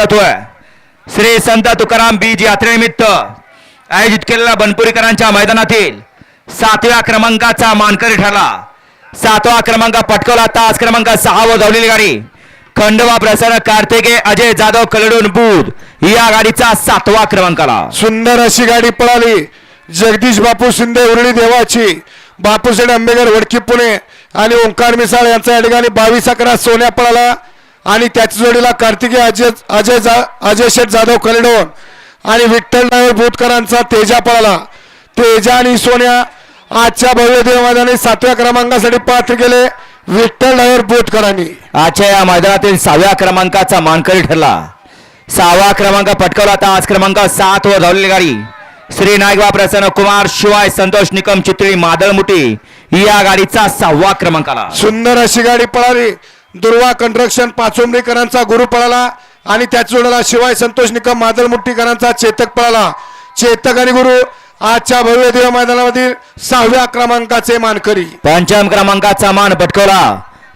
श्री संत तुकाराम बीज यात्रेनिमित्त आयोजित केलेल्या बनपुरीकरांच्या मैदानातील सातव्या क्रमांकाचा मानकरी ठरला. सातवा क्रमांक पटकवला. तास क्रमांक सहा व धावलेली गाडी. खंडवा प्रसन्न कार्तिके अजय जाधव कलडून बुध या गाडीचा सातवा क्रमांक आला सुंदर अशी गाडी पळाली. जगदीश बापू शिंदे उरळी देवाची बापूसेठ आंबेकर वडकी पुणे आणि ओंकार मिसाळ यांचा या ठिकाणी बावीस अकरा सोन्या पळाला. आणि त्याच्या जोडीला कार्तिकी अजय अजय जा अजय शेठ जाधव कलेडोन आणि विठ्ठल ड्रायव्हर भूतकरांचा तेजा पळाला. तेजा आणि सोन्या आजच्या भव्य देव मैदानी सातव्या क्रमांकासाठी पात्र केले विठ्ठल ड्रायव्हर भूतकरांनी. आजच्या या मैदानातील सहाव्या क्रमांकाचा मानकरी ठरला. सहावा क्रमांक पटकवला तास क्रमांक सात व धावलेली गाडी. श्री नायकबा प्रसन्न कुमार शिवाय संतोष निकम चितळी मादळमुठी या गाडीचा सहावा क्रमांकाला सुंदर अशी गाडी पळाली. दुर्वा कंस्ट्रक्शन पाचोंबरीकरांचा गुरु पळाला आणि त्याच जोडला शिवाय संतोष निकम मादल मुट्टीकरांचा चेतक पळाला. चेतक आणि गुरु आजच्या भव्य देव मैदानामधील सहाव्या क्रमांकाचे मानकरी. पंचम क्रमांकाचा मान पटकवला.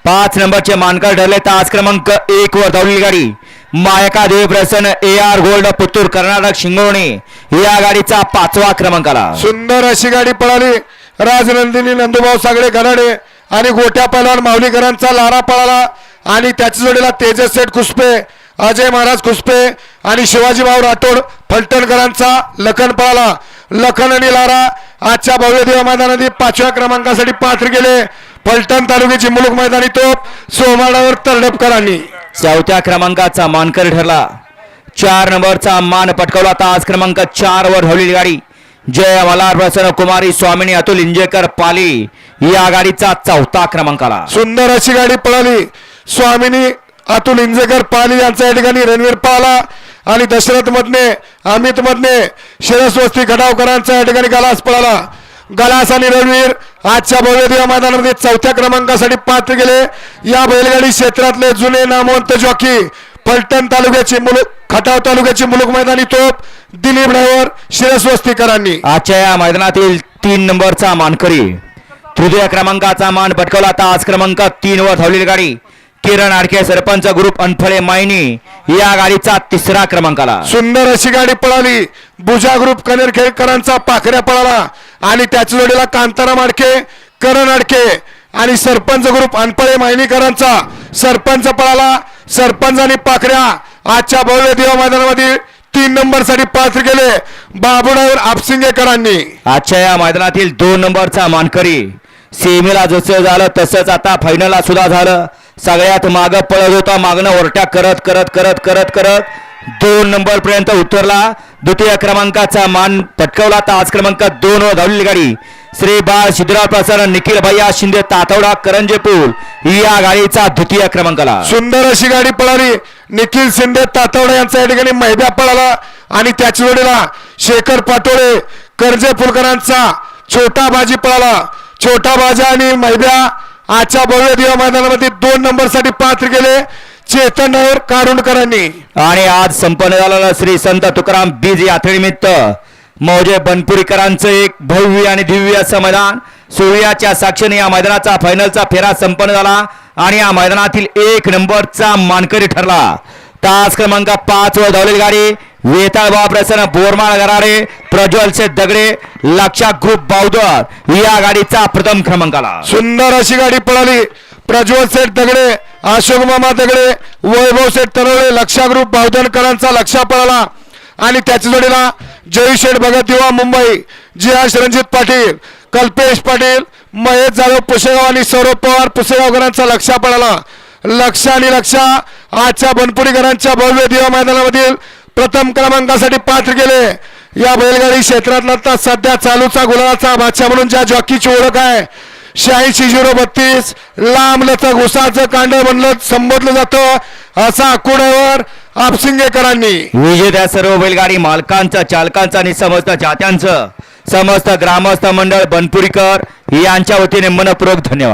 पाच नंबरचे मानकर ठरले तास क्रमांक एक वर धावलेली गाडी. मायका देव प्रसन्न A R Gold Puttur Karnataka Shingone. या गाडीचा पाचवा क्रमांकाला. सुंदर अशी गाडी पळाली. राजनंदिनी नंदुभाऊ सागडे गराडे आणि गोट्या पहलवान माऊलीकरांचा लारा पळाला आणि त्याच्या जोडीला तेजस सेठ कुसपे अजय महाराज कुसपे आणि शिवाजीभाऊ राठोड फलटणकरांचा लखन पळाला. लखन आणि लारा आजच्या भव्य देव मैदानातील पाचव्या क्रमांकासाठी पात्र गेले. फलटण तालुक्याची मुलुक मैदानी तोप सोमाडावर तरडपकरांनी. चौथ्या क्रमांकाचा मानकर ठरला. चार नंबरचा मान पटकवला. तास क्रमांक चार वर धावलेली गाडी. जय मल्हार प्रसन्न कुमारी स्वामिनी अतुल इंजेकर पाली. या गाडीचा चौथा क्रमांक आला सुंदर अशी गाडी पळाली. स्वामिनी अतुल इंजेकर पाली यांचा या ठिकाणी रणवीर पाला आणि दशरथ मधने अमित मधने शिरस्वस्ती खटावकरांचा या ठिकाणी गलास पळाला. गलास आणि रणवीर आजच्या भव्य मैदानामध्ये चौथ्या क्रमांकासाठी पात्र गेले. या बैलगाडी क्षेत्रातले जुने नामवंत जॉकी फलटण तालुक्याची मुलुक खटाव तालुक्याची मुलुक मैदानी तोप दिलीप ड्रायव्हर शिरस्वस्तीकरांनी आजच्या या मैदानातील तीन नंबरचा मानकरी तृतीय क्रमांकाचा मान पटकवला तास क्रमांक तीन वर धावलेली गाडी. किरण आडके सरपंच ग्रुप अनफळे मायनी या गाडीचा तिसरा क्रमांकाला. सुंदर अशी गाडी पळाली. बुजा ग्रुप कनेरखेडकरांचा पाखऱ्या पळाला. आणि त्याच्या जोडीला कांताराम आडके करण आडके आणि सरपंच ग्रुप अनपळे मायनीकरांचा सरपंच पळाला. सरपंच आणि पाखऱ्या आजच्या भव्य देवा मैदानामध्ये तीन नंबरसाठी पात्र केले. बाबुडावर आपसिंगेकरांनी. आजच्या या मैदानातील दोन नंबरचा मानकरी सेमीला जसं झालं तसंच आता फायनलला सुद्धा झालं. सगळ्यात मागं पळत होता मागणं ओरट्या करत करत करत करत करत. दोन नंबर पर्यंत उतरला. द्वितीय क्रमांकाचा मान पटकवला तर आज क्रमांक दोन वर धावलेली गाडी. श्री बाळ सिद्धराव प्रसारण निखिल भैया शिंदे तातवडा करंजे पूल या गाडीचा द्वितीय क्रमांकाला. सुंदर अशी गाडी पळाली. निखिल शिंदे तातवडा यांचा या ठिकाणी मैद्या पळाला. आणि त्याच्या वेळेला शेखर पाटोळे कर्जे फुलकरांचा छोटा बाजी पळाला. छोटा बाजा आणि मैद्या आजच्या भव्य दिवा मैदानामध्ये दोन नंबरसाठी पात्र गेले चेतन नायर कारुंडकरांनी आणि आज संपन्न झालेलं श्री संत तुकाराम बीज यात्रेनिमित्त मौजे बनपुरीकरांचं एक भव्य आणि दिव्य असं मैदान. सूर्याच्या साक्षीने या मैदानाचा फायनलचा फेरा संपन्न झाला आणि या मैदानातील एक नंबरचा मानकरी ठरला. तास क्रमांक पाच वर धावलेली गाडी वेताळ बाबा प्रसन्न बोरमाळ गराडे प्रज्वल शेठ दगडे लक्षा ग्रुप बावदर या गाडीचा प्रथम क्रमांक आला. सुंदर अशी गाडी पळाली. प्रज्वल सेठ दगडे अशोक मामा दगडे वैभव सेठ तरवळे लक्षा ग्रुप बावधनकरांचा लक्षा पळाला. आणि त्याच्या जोडीला जयू शेठ भगत दिवा मुंबई जिहाश रणजित पाटील कल्पेश पाटील महेश जाधव पुसेगाव आणि सौरभ पवार पुसेगावकरांचा लक्षा पळाला. लक्षा आणि लक्षा आजच्या बनपुरीकरांच्या भव्य दिवा मैदानामधील प्रथम क्रमांकासाठी पात्र गेले. या बैलगाडी क्षेत्रातला सध्या चालूचा गुलाबाचा बादशाह म्हणून ज्या जॉकीची ओळख आहे शहाऐंशी झिरो बत्तीस लांब लचक उसाचं कांड म्हणलं संबोधलं जातं. असा आकुड्यावर आपसिंगेकरांनी. विजेत्या सर्व बैलगाडी मालकांचं चालकांचं आणि समस्त चाहत्यांचं समस्त ग्रामस्थ मंडळ बनपुरीकर यांच्या वतीने मनपूर्वक धन्यवाद.